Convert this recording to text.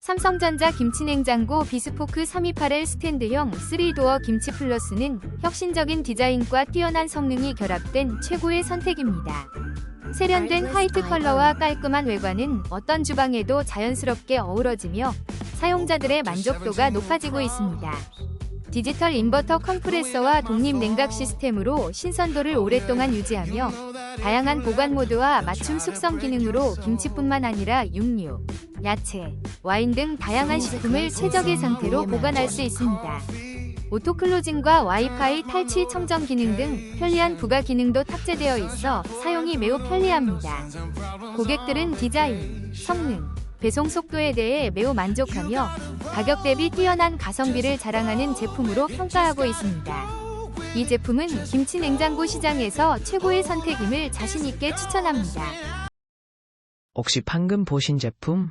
삼성전자 김치냉장고 비스포크 328L 스탠드형 3도어 김치 플러스는 혁신적인 디자인과 뛰어난 성능이 결합된 최고의 선택입니다. 세련된 화이트 컬러와 깔끔한 외관은 어떤 주방에도 자연스럽게 어우러지며 사용자들의 만족도가 높아지고 있습니다. 디지털 인버터 컴프레서와 독립 냉각 시스템으로 신선도를 오랫동안 유지하며 다양한 보관 모드와 맞춤 숙성 기능으로 김치뿐만 아니라 육류, 야채, 와인 등 다양한 식품을 최적의 상태로 보관할 수 있습니다. 오토클로징과 와이파이 탈취 청정 기능 등 편리한 부가 기능도 탑재되어 있어 사용이 매우 편리합니다. 고객들은 디자인, 성능, 배송 속도에 대해 매우 만족하며 가격 대비 뛰어난 가성비를 자랑하는 제품으로 평가하고 있습니다. 이 제품은 김치 냉장고 시장에서 최고의 선택임을 자신있게 추천합니다. 혹시 방금 보신 제품